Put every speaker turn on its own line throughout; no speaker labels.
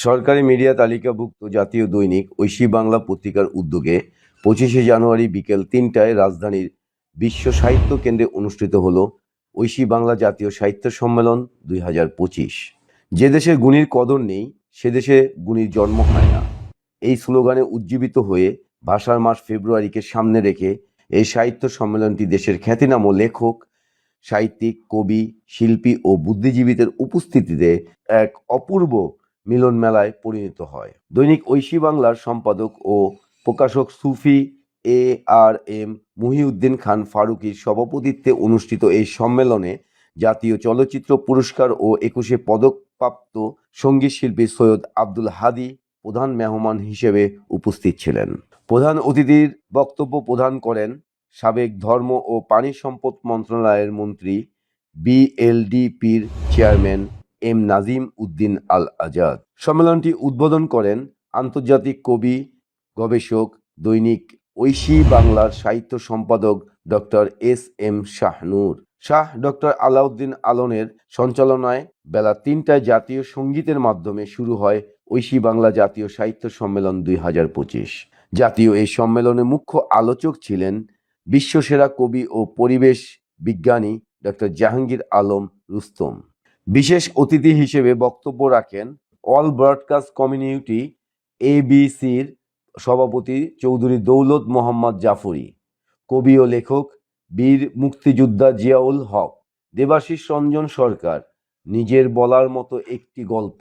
সরকারি মিডিয়া তালিকাভুক্ত জাতীয় দৈনিক ঐশী বাংলা পত্রিকার উদ্যোগে পঁচিশে জানুয়ারি বিকেল তিনটায় রাজধানীর বিশ্ব সাহিত্য কেন্দ্রে অনুষ্ঠিত হল ঐশী বাংলা জাতীয় সাহিত্য সম্মেলন দুই হাজার পঁচিশ। যে দেশের গুণীর কদর নেই, সে দেশে গুণীর জন্ম হয় না। এই স্লোগানে উজ্জীবিত হয়ে ভাষার মাস ফেব্রুয়ারিকে সামনে রেখে এই সাহিত্য সম্মেলনটি দেশের খ্যাতিনাম লেখক, সাহিত্যিক, কবি, শিল্পী ও বুদ্ধিজীবীদের উপস্থিতিতে এক অপূর্ব মিলন মেলায় পরিণত হয়। দৈনিক ঐশী বাংলার সম্পাদক ও প্রকাশক সুফি এ আর এম মুহিউদ্দিন খান ফারুকির সভাপতিত্বে অনুষ্ঠিত এই সম্মেলনে জাতীয় চলচ্চিত্র পুরস্কার ও একুশে পদকপ্রাপ্ত সংগীত শিল্পী সৈয়দ আব্দুল হাদি প্রধান মেহমান হিসেবে উপস্থিত ছিলেন। প্রধান অতিথির বক্তব্য প্রদান করেন সাবেক ধর্ম ও পানি সম্পদ মন্ত্রণালয়ের মন্ত্রী বিএলডিপির চেয়ারম্যান এম নাজিম উদ্দিন আল আজাদ সম্মেলনটি উদ্বোধন করেন আন্তর্জাতিক কবি, গবেষক, দৈনিক ঐশী বাংলার সাহিত্য সম্পাদক doctor S M Shahnur Shah doctor Alauddin আলনের সঞ্চালনায় বেলা তিনটায় জাতীয় সঙ্গীতের মাধ্যমে শুরু হয় ঐশী বাংলা জাতীয় সাহিত্য সম্মেলন দুই হাজার পঁচিশ। জাতীয় এই সম্মেলনে মুখ্য আলোচক ছিলেন বিশ্বসেরা কবি ও পরিবেশ বিজ্ঞানী ডক্টর জাহাঙ্গীর আলম রুস্তম। বিশেষ অতিথি হিসেবে বক্তব্য রাখেন অল ব্রডকাস্ট কমিউনিটি এবিসির সভাপতি চৌধুরী দৌলত মোহাম্মদ জাফরি, কবি ও লেখক বীর মুক্তিযোদ্ধা জিয়াউল হক, দেবাশিস রঞ্জন সরকার, নিজের বলার মতো একটি গল্প,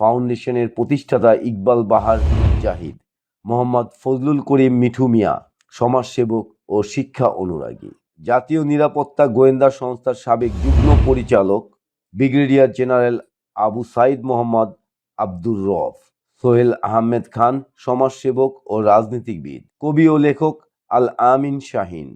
ফাউন্ডেশনের প্রতিষ্ঠাতা ইকবাল বাহার জাহিদ, মোহাম্মদ ফজলুল করিম মিঠু মিয়া, সমাজসেবক ও শিক্ষা অনুরাগী। জাতীয় নিরাপত্তা গোয়েন্দা সংস্থার সাবেক যুগ্ম পরিচালক ব্রিগেডিয়ার জেনারেল আবু সাইদ মোহাম্মদ আব্দুর রফ সোহেল আহমেদ খান সমাজসেবক ও রাজনীতিবিদ, কবি ও লেখক আল আমিন শাহিন,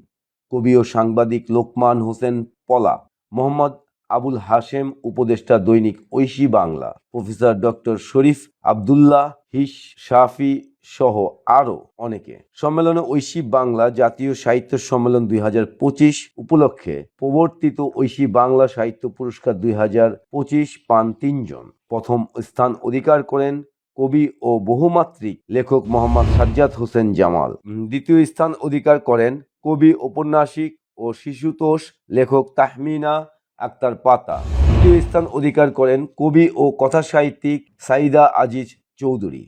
কবি ও সাংবাদিক লোকমান হোসেন পলা মোহাম্মদ আবুল হাশেম উপদেষ্টা দৈনিক ঐশী বাংলা, প্রফেসর ডক্টর শরীফ আবদুল্লাহ হিস শাফি সহ আরও অনেকে। সম্মেলনে ঐশী বাংলা জাতীয় সাহিত্য সম্মেলন দুই হাজার পঁচিশ উপলক্ষে প্রবর্তিত ঐশী বাংলা সাহিত্য পুরস্কার দুই হাজার পঁচিশ পান তিনজন। প্রথম স্থান অধিকার করেন কবি ও বহুমাত্রিক লেখক মোহাম্মদ সাজ্জাদ হোসেন জামাল। দ্বিতীয় স্থান অধিকার করেন কবি ঔপন্যাসিক ও শিশুতোষ লেখক তাহমিনা আক্তার পাতা। তৃতীয় স্থান অধিকার করেন কবি ও কথাসাহিত্যিক সাইদা আজিজ চৌধুরী।